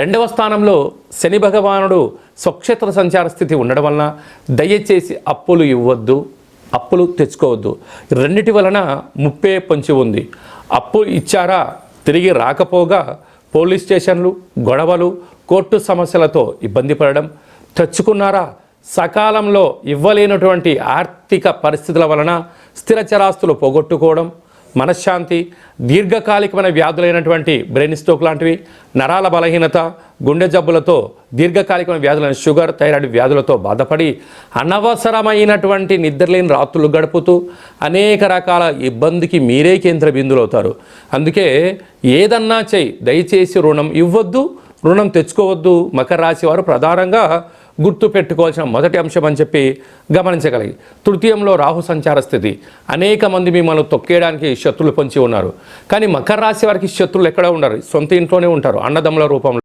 రెండవ స్థానంలో శని భగవానుడు స్వక్షేత్ర సంచార స్థితి ఉండడం వలన దయచేసి అప్పులు ఇవ్వద్దు అప్పులు తెచ్చుకోవద్దు. రెండిటి వలన ముప్పే పొంచి ఉంది. అప్పు ఇచ్చారా తిరిగి రాకపోగా పోలీస్ స్టేషన్లు గొడవలు కోర్టు సమస్యలతో ఇబ్బంది పడడం తెచ్చుకున్నారా సకాలంలో ఇవ్వలేనటువంటి ఆర్థిక పరిస్థితుల వలన స్థిర చరాస్తులు పోగొట్టుకోవడం మనశ్శాంతి దీర్ఘకాలికమైన వ్యాధులైనటువంటి బ్రెయిన్ స్ట్రోక్ లాంటివి నరాల బలహీనత గుండె జబ్బులతో దీర్ఘకాలికమైన వ్యాధులైన షుగర్ థైరాయిడ్ వ్యాధులతో బాధపడి అనవసరమైనటువంటి నిద్రలేని రాత్రులు గడుపుతూ అనేక రకాల ఇబ్బందికి మీరే కేంద్ర బిందులు అవుతారు అందుకే ఏదన్నా చెయ్యి దయచేసి రుణం ఇవ్వద్దు రుణం తెచ్చుకోవద్దు. మకర రాశి వారు ప్రధానంగా గుర్తు పెట్టుకోవాల్సిన మొదటి అంశం అని చెప్పి గమనించగలిగి. తృతీయంలో రాహు సంచార స్థితి. అనేక మంది మిమ్మల్ని తొక్కేయడానికి శత్రులు పొంచి ఉన్నారు. కానీ మకర రాశి వారికి శత్రులు ఎక్కడ ఉండరు. సొంత ఇంట్లోనే ఉంటారు. అన్నదమ్ముల రూపంలో.